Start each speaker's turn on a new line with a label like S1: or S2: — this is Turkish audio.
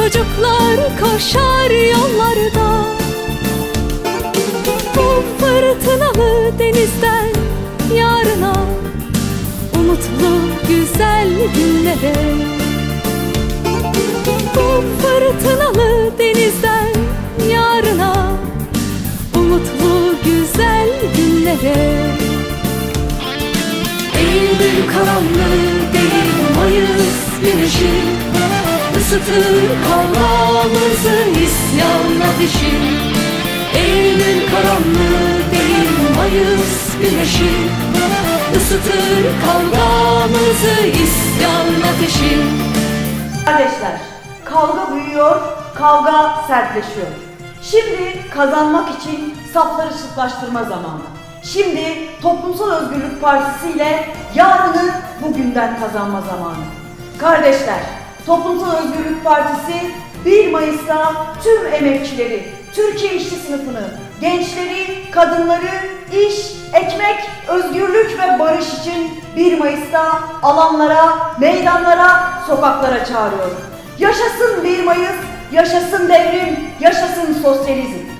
S1: Çocuklar koşar yollarda. Bu fırtınalı denizden yarına Umutlu güzel günlere. Bu fırtınalı denizden yarına Umutlu güzel günlere. Eylül karanlığı değil Mayıs güneşi Isıtır kavgamızı isyan ateşi Eylül karanlığı değil Mayıs güneşi Isıtır kavgamızı isyan ateşi
S2: Kardeşler, kavga büyüyor, kavga sertleşiyor. Şimdi kazanmak için safları sıklaştırma zamanı. Şimdi Toplumsal Özgürlük Partisi ile yarını bugünden kazanma zamanı. Kardeşler, Toplumsal Özgürlük Partisi 1 Mayıs'ta tüm emekçileri, Türkiye işçi sınıfını, gençleri, kadınları, iş, ekmek, özgürlük ve barış için 1 Mayıs'ta alanlara, meydanlara, sokaklara çağırıyor. Yaşasın 1 Mayıs, yaşasın devrim, yaşasın sosyalizm.